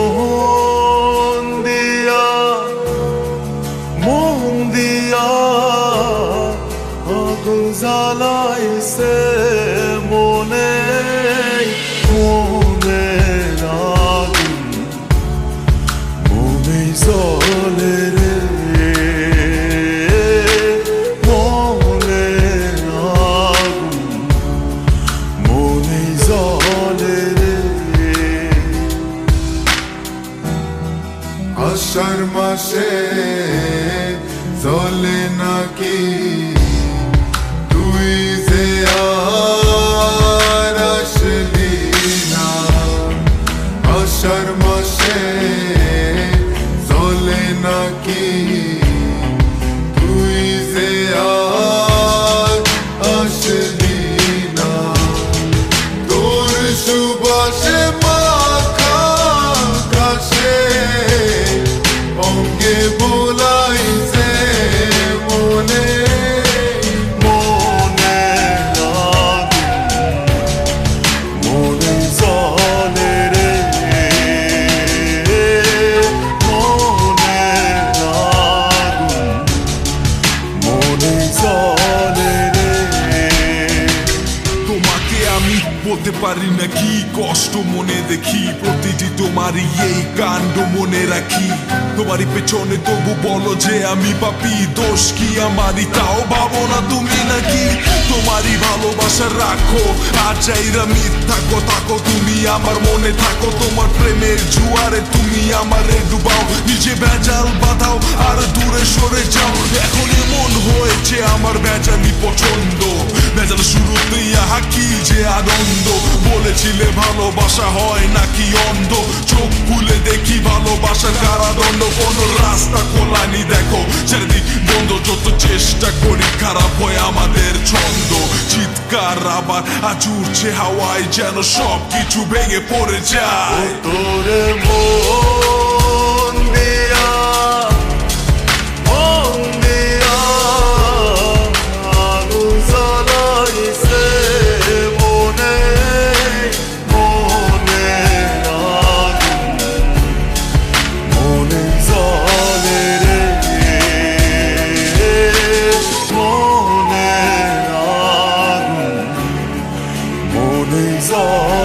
মোহন দিয়া মোহন দিয়া আগুন জ্বালাইছে। আষাঢ় মাসে চলে নাকি? তুই যে আর আসলি না আষাঢ় অঙ্গে বলতে পারি না কি কষ্ট মনে দেখি। প্রতিটি তোমারই এই কাণ্ড মনে রাখি। তোমারই পেছনে তবু বলো যে আমি পাপি। দোষ কি আমারই? তাও ভাবো না তুমি নাকি? তোমারই ভালোবাসা রাখো। আর চাইরা মিথ্যা কথা কো তুমি আমার মনে থাকো। তোমার প্রেমের জুয়ারে তুমি আমারে ডুবাও। নিজে ভেজাল বাঁধাও, আর দূরে সরে যাও। এখন এমন হয়েছে, আমার ভেজালি পছন্দ। ভেজাল শুরুতেই আহা কি যে আনন্দ। বলেছিলে ভালোবাসা হয় নাকি অন্ধ? চোখ খুলে দেখি ভালোবাসার কারাদণ্ড। কোন রাস্তা খোলানি দেখো। চারিদিক বন্ধ যত চেষ্টা করি, খারাপ হয় আমাদের ছন্দ। চিৎকার আবার আজ উঠছে হাওয়ায় যেন সব কিছু ভেঙে পড়ে যায়। মন exalt.